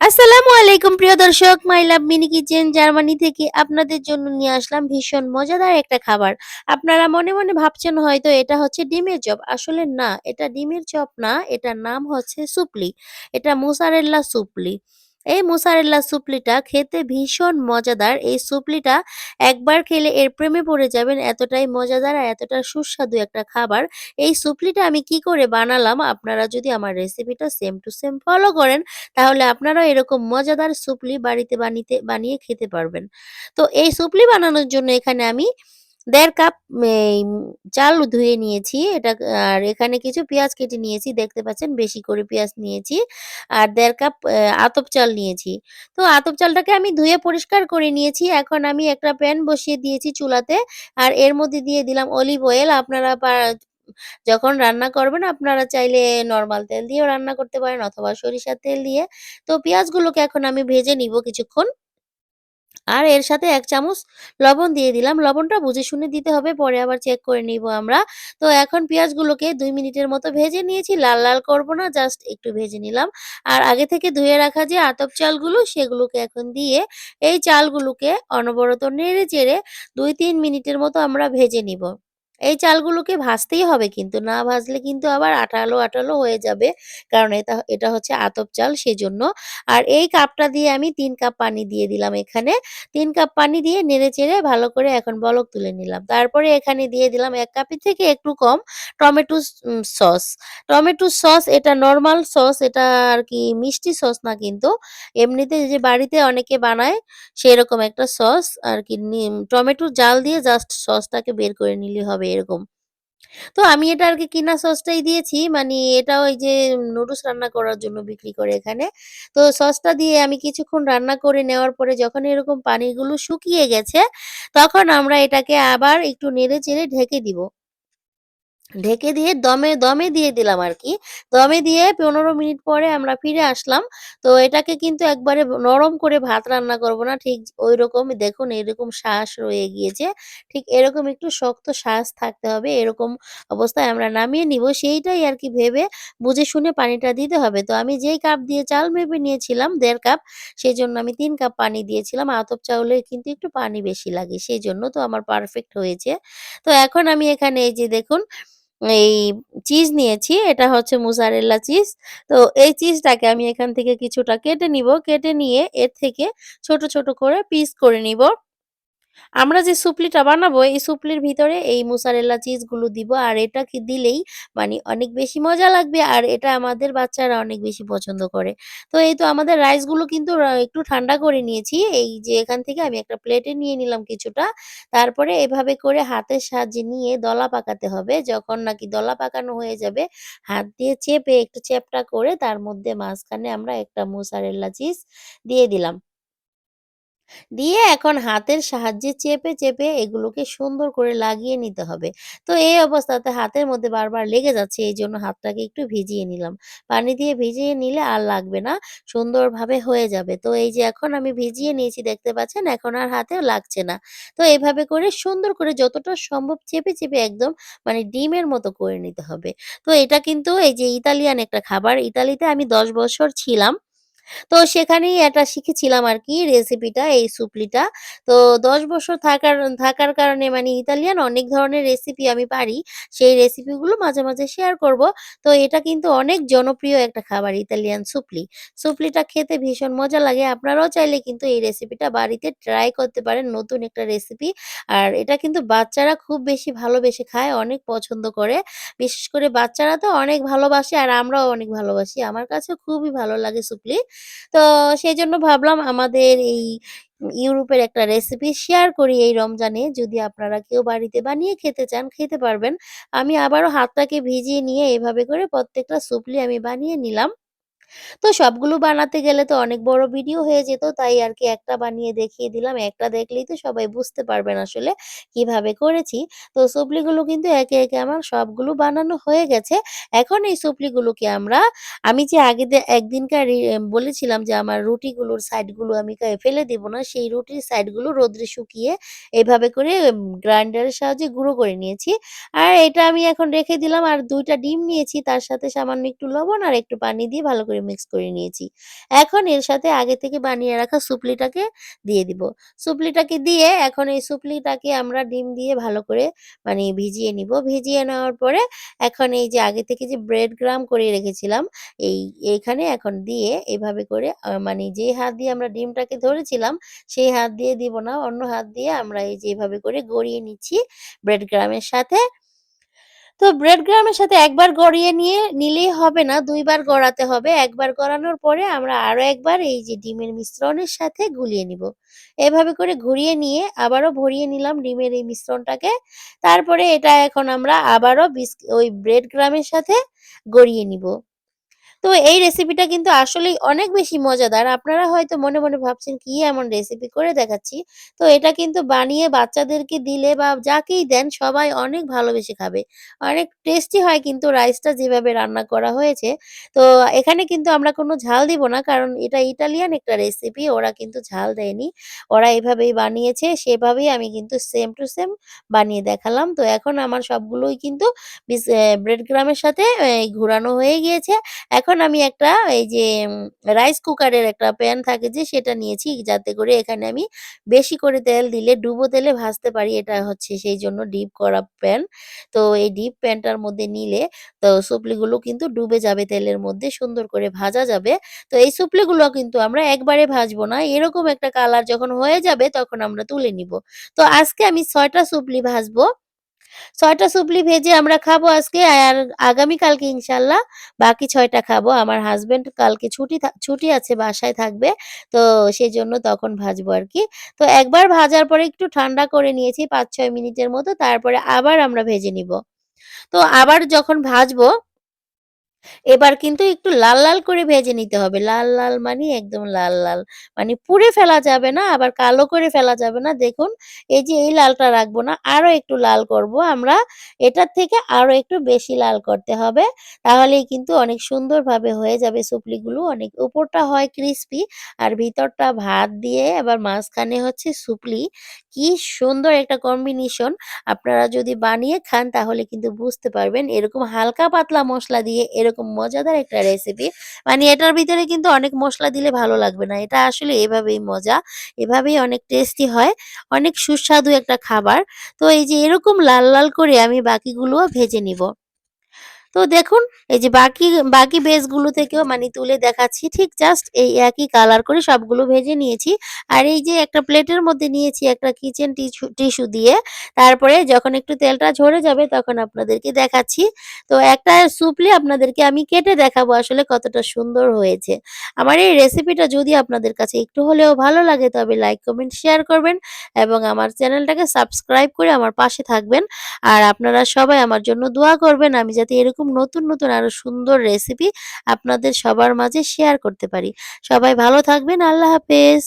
আসসালামু আলাইকুম, প্রিয় দর্শক। My love mini kitchen Germany থেকে আপনাদের জন্য নিয়ে আসলাম ভীষণ মজাদার একটা খাবার। আপনারা মনে মনে ভাবছেন হয়তো এটা হচ্ছে ডিমের চপ। আসলে না, এটা ডিমের চপ না, এটার নাম হচ্ছে সুপলি। এটা মোসারেল্লা সুপলি। এই মোসারেল্লা সুপলিটা খেতে ভীষণ মজাদার এই সুপলিটা একবার খেলে এর প্রেমে পড়ে যাবেন, এতটাই মজাদার আর এতটা সুস্বাদু একটা খাবার এই সুপলিটা আমি কি করে বানালাম, আপনারা যদি আমার রেসিপিটা সেম টু সেম ফলো করেন, তাহলে আপনারাও এরকম মজাদার সুপলি বাড়িতে বানিতে, বানিয়ে খেতে পারবেন। তো এই সুপলি বানানোর জন্য এখানে আমি ১.৫ কাপ চাল ধুয়ে নিয়েছি। এটা, আর এখানে কিছু পেঁয়াজ কেটে নিয়েছি। দেখতে পাচ্ছেন বেশি করে পেঁয়াজ নিয়েছি। আর দেড় কাপ আতপ চাল নিয়েছি। তো আতপ চালটাকে আমি ধুয়ে পরিষ্কার করে নিয়েছি। এখন আমি একটা প্যান বসিয়ে দিয়েছি চুলাতে। আর এর মধ্যে দিয়ে দিলাম অলিভ অয়েল। আপনারা যখন রান্না করবেন, আপনারা চাইলে নর্মাল তেল দিয়েও রান্না করতে পারেন অথবা সরিষার তেল দিয়ে। তো পেঁয়াজগুলোকে এখন আমি ভেজে নিব কিছুক্ষণ। আর এর সাথে এক চামচ লবণ দিয়ে দিলাম। লবণটা বুঝে শুনে দিতে হবে, পরে আবার চেক করে নিব আমরা। তো এখন পেঁয়াজগুলোকে দুই মিনিটের মতো ভেজে নিয়েছি। লাল, লাল করব না, জাস্ট একটু ভেজে নিলাম। আর আগে থেকে ধুয়ে রাখা যে আতপ চালগুলো, সেগুলোকে এখন দিয়ে এই চালগুলোকে অনবরত নেড়ে-চেড়ে ২-৩ মিনিটের মতো আমরা ভেজে নিব। এই চালগুলোকে ভাজতেই হবে কিন্তু, না ভাজলে কিন্তু আবার আঠালো, আঠালো হয়ে যাবে। কারণ এটা এটা হচ্ছে আতপ চাল সেজন্য। আর এই কাপটা দিয়ে আমি তিন কাপ পানি দিয়ে দিলাম এখানে। তিন কাপ পানি দিয়ে নেড়ে-চেড়ে ভালো করে এখন বলক তুলে নিলাম। তারপরে এখানে দিয়ে দিলাম এক কাপের থেকে একটু কম টমেটো সস। টমেটো সস এটা নরমাল সস, এটা আর কি মিষ্টি সস না কিন্তু। এমনিতে যে বাড়িতে অনেকে বানায় সেরকম একটা সস আর কি নিম টমেটোর জাল দিয়ে জাস্ট সসটাকে বের করে নিলে হবে এরকম। তো আমি এটা আর কি কিনা সসটাই দিয়েছি। মানে এটা ওই যে নুডলস রান্না করার জন্য বিক্রি করে এখানে। তো সসটা দিয়ে আমি কিছুক্ষণ রান্না করে নেওয়ার পরে যখন এরকম পানিগুলো শুকিয়ে গেছে, তখন আমরা এটাকে আবার একটু নেড়ে-চেড়ে ঢেকে দিব। ঢেকে দিয়ে দমে দমে দিয়ে দিলাম আর কি দমে দিয়ে ১৫ মিনিট পরে আমরা ফিরে আসলাম। তো এটাকে কিন্তু একবারে নরম করে ভাত রান্না করব না। ঠিক ওই রকম দেখুন এরকম শ্বাস রয়ে গিয়েছে। ঠিক এরকম একটু শক্ত শ্বাস থাকতে হবে। এরকম অবস্থায় আমরা নামিয়ে নিব। সেইটাই আর কি ভেবে বুঝে শুনে পানিটা দিতে হবে। তো আমি যেই কাপ দিয়ে চাল মেপে নিয়েছিলাম দেড় কাপ, সেই জন্য আমি তিন কাপ পানি দিয়েছিলাম। আতপ চাউলে কিন্তু একটু পানি বেশি লাগে। সেই জন্য তো আমার পারফেক্ট হয়েছে। তো এখন আমি এখানে এই যে দেখুন এই চিজ নিয়েছি। এটা হচ্ছে মুসারেল্লা চিজ। তো এই চিজটাকে আমি এখান থেকে কিছুটা কেটে নিব। কেটে নিয়ে এর থেকে ছোট, ছোট করে পিস করে নিব। আমরা যে সুপলিটা বানাবো এই সুপলির ভিতরে এই মোজারেলা চিজগুলো দিব। আর এটা কি দিলেই মানে অনেক বেশি মজা লাগবে আর এটা আমাদের বাচ্চারা অনেক বেশি পছন্দ করে। তো এই তো আমাদের রাইসগুলো কিন্তু একটু ঠান্ডা করে নিয়েছি। এই যে এখান থেকে আমি একটা প্লেটে নিয়ে নিলাম কিছুটা। তারপরে এভাবে করে হাতের সাহায্যে নিয়ে দলা পাকাতে হবে। যখন নাকি দলা পাকানো হয়ে যাবে, হাত দিয়ে চেপে একটু চ্যাপ্টা করে তার মধ্যে মাঝখানে আমরা একটা মোজারেলা চিজ দিয়ে দিলাম। দিয়ে এখন হাতের সাহায্যে চেপে, চেপে এগুলোকে সুন্দর করে লাগিয়ে নিতে হবে। তো এই অবস্থাতে হাতের মধ্যে বারবার লেগে যাচ্ছে এই জন্য হাতটাকে একটু ভিজিয়ে নিলাম। পানি দিয়ে ভিজিয়ে নিলে আর লাগবে না। সুন্দরভাবে হয়ে যাবে। তো এই যে এখন আমি ভিজিয়ে নিয়েছি দেখতে পাচ্ছেন, এখন আর হাতে লাগছে না। তো এভাবে করে সুন্দর করে যতটা সম্ভব চেপে, চেপে একদম মানে ডিমের মতো করে নিতে হবে। তো এটা কিন্তু এই যে ইতালিয়ান একটা খাবার। ইতালিতে আমি ১০ বছর ছিলাম। তো সেখানেই এটা শিখেছিলাম আর কি রেসিপিটা, এই সুপলিটা। তো ১০ বছর থাকার থাকার কারণে মানে ইতালিয়ান অনেক ধরনের রেসিপি আমি পারি। সেই রেসিপিগুলো মাঝে, মাঝে শেয়ার করব। তো এটা কিন্তু অনেক জনপ্রিয় একটা খাবার ইতালিয়ান সুপলি। সুপলিটা খেতে ভীষণ মজা লাগে। আপনারাও চাইলে কিন্তু এই রেসিপিটা বাড়িতে ট্রাই করতে পারেন। নতুন একটা রেসিপি। আর এটা কিন্তু বাচ্চারা খুব বেশি ভালোবেসে খায়, অনেক পছন্দ করে। বিশেষ করে বাচ্চারা তো অনেক ভালোবাসে আর আমরাও অনেক ভালোবাসি। আমার কাছেও খুবই ভালো লাগে সুপলি। তো সেই জন্য ভাবলাম আমাদের এই ইউরোপের একটা রেসিপি শেয়ার করি এই রমজানে। যদি আপনারা কেউ বাড়িতে বানিয়ে খেতে চান, খেতে পারবেন। আমি আবারও হাতটাকে ভিজিয়ে নিয়ে এভাবে করে প্রত্যেকটা সুপলি আমি বানিয়ে নিলাম। তো সবগুলো বানাতে গেলে তো অনেক বড় ভিডিও হয়ে যেত। তাই আর কি একটা বানিয়ে দেখিয়ে দিলাম। একটা দেখলেই তো সবাই বুঝতে পারবেন আসলে কীভাবে করেছি। তো সুপলিগুলো কিন্তু একে, একে আমার সবগুলো বানানো হয়ে গেছে। এখন এই সুপলিগুলোকে আমরা আমি যে আগে একদিনকার বলেছিলাম যে আমার রুটিগুলোর সাইডগুলো আমি ফেলে দিব না। সেই রুটির সাইডগুলো রোদ্রে শুকিয়ে এভাবে করে গ্রাইন্ডারের সাহায্যে গুঁড়ো করে নিয়েছি। আর এটা আমি এখন রেখে দিলাম। আর দুইটা ডিম নিয়েছি তার সাথে সামান্য একটু লবণ আর একটু পানি দিয়ে ভালো করে করে মিক্স করে নিয়েছি। এখন এর সাথে আগে থেকে বানিয়ে রাখা সুপলিটাকে দিয়ে দিব। সুপলিটাকে দিয়ে এখন এই সুপলিটাকে আমরা ডিম দিয়ে ভালো করে মানে ভিজিয়ে নিব। ভিজিয়ে নেওয়ার পরে এখন এই যে আগে থেকে যে ব্রেড গ্রাম করে রেখেছিলাম, এই এইখানে এখন দিয়ে এভাবে করে মানে যে হাত দিয়ে আমরা ডিমটাকে ধরেছিলাম, সেই হাত দিয়ে দিব না। অন্য হাত দিয়ে আমরা এই যে এভাবে করে গড়িয়ে নিচ্ছি ব্রেড গ্রামের সাথে। তো ব্রেড গ্রামের সাথে একবার গড়িয়ে নিয়ে নিলেই হবে না, দুইবার গড়াতে হবে। একবার গড়ানোর পরে আমরা আরও একবার এই যে ডিমের মিশ্রণের সাথে গুলিয়ে নিব। এভাবে করে ঘুরিয়ে নিয়ে আবারও ভরিয়ে নিলাম ডিমের এই মিশ্রণটাকে। তারপরে এটা এখন আমরা আবারও বিস্ক ওই ব্রেড গ্রামের সাথে গড়িয়ে নিব। তো এই রেসিপিটা কিন্তু আসলেই অনেক বেশি মজাদার। আপনারা হয়তো মনে, মনে ভাবছেন কি এমন রেসিপি করে দেখাচ্ছি। তো এটা কিন্তু বানিয়ে বাচ্চাদেরকে দিলে বা যাকেই দেন সবাই অনেক ভালোবেসে খাবে। অনেক টেস্টি হয় কিন্তু রাইসটা যেভাবে রান্না করা হয়েছে। তো এখানে কিন্তু আমরা কোনো ঝাল দিব না কারণ এটা ইটালিয়ান একটা রেসিপি। ওরা কিন্তু ঝাল দেয়নি। ওরা এভাবেই বানিয়েছে সেভাবেই আমি কিন্তু সেম টু সেম বানিয়ে দেখালাম। তো এখন আমার সবগুলোই কিন্তু ব্রেড ক্রাম্বের সাথে ঘুরানো হয়ে গিয়েছে। এখন আমি একটা, এই যে রাইস কুকারের একটা প্যান থাকে যে, সেটা নিয়েছি যাতে করে এখানে আমি বেশি করে তেল দিলে, ডুবো তেলে ভাজতে পারি। এটা হচ্ছে সেই জন্য ডিপ করা প্যান। তো এই ডিপ প্যানটার মধ্যে নিলে, তো সুপলিগুলো কিন্তু ডুবে যাবে তেলের মধ্যে, সুন্দর করে ভাজা যাবে। তো এই সুপলিগুলো কিন্তু আমরা একবারে ভাজবো না। এরকম একটা কালার যখন হয়ে যাবে, তখন আমরা তুলে নিব। তো আজকে আমি ছয়টা সুপলি ভাজবো। ৬ টা সুপলি ভেজে আমরা খাব আজকে, আর আগামীকালকে ইনশাল্লাহ বাকি ছয়টা খাব। আমার হাজব্যান্ড কালকে ছুটি ছুটি আছে, বাসায় থাকবে। তো সেই জন্য তখন ভাজবো আর কি তো একবার ভাজার পরে একটু ঠান্ডা করে নিয়েছি ৫-৬ মিনিটের মতো, তারপরে আবার আমরা ভেজে নিব। তো আবার যখন ভাজবো এবার কিন্তু একটু লাল, লাল করে ভেজে নিতে হবে। লাল, লাল মানি একদম লাল, লাল। মানে পুড়ে ফেলা যাবে না আবার কালো করে ফেলা যাবে না। দেখুন এই যে এই লালটা রাখব না, আরও একটু লাল করব আমরা। এটার থেকে আরও একটু বেশি লাল করতে হবে। তাহলেই কিন্তু অনেক সুন্দরভাবে হয়ে যাবে সুপলিগুলো। অনেক উপরটা হয় ক্রিসপি আর ভিতরটা ভাত দিয়ে আবার মাঝখানে হচ্ছে সুপলি। কি সুন্দর একটা কম্বিনেশন। আপনারা যদি বানিয়ে খান তাহলে কিন্তু বুঝতে পারবেন। এরকম হালকা পাতলা মশলা দিয়ে এরকম মজাদার একটা রেসিপি। মানে এটার ভিতরে কিন্তু অনেক মশলা দিলে ভালো লাগবে না। এটা আসলে এভাবেই মজা। এভাবেই অনেক টেস্টি হয়। অনেক সুস্বাদু একটা খাবার। তো এই যে এরকম লাল, লাল করে আমি বাকিগুলোও ভেজে নিব। তো দেখুন এই যে বাকি, বাকি বেসগুলো থেকেও মানে তুলে দেখাচ্ছি ঠিক জাস্ট এই একই কালার করে সবগুলো ভেজে নিয়েছি। আর এই যে একটা প্লেটের মধ্যে নিয়েছি একটা কিচেন টিস্যু টিস্যু দিয়ে। তারপরে যখন একটু তেলটা ঝরে যাবে তখন আপনাদেরকে দেখাচ্ছি। তো একটা সুপলি আপনাদেরকে আমি কেটে দেখাবো আসলে কতটা সুন্দর হয়েছে। আমার এই রেসিপিটা যদি আপনাদের কাছে একটু হলেও ভালো লাগে তবে লাইক, কমেন্ট, শেয়ার করবেন এবং আমার চ্যানেলটাকে সাবস্ক্রাইব করে আমার পাশে থাকবেন। আর আপনারা সবাই আমার জন্য দোয়া করবেন আমি যাতে এরকম নতুন, নতুন আরও সুন্দর রেসিপি আপনাদের সবার মাঝে শেয়ার করতে পারি। সবাই ভালো থাকবেন। আল্লাহ হাফেজ।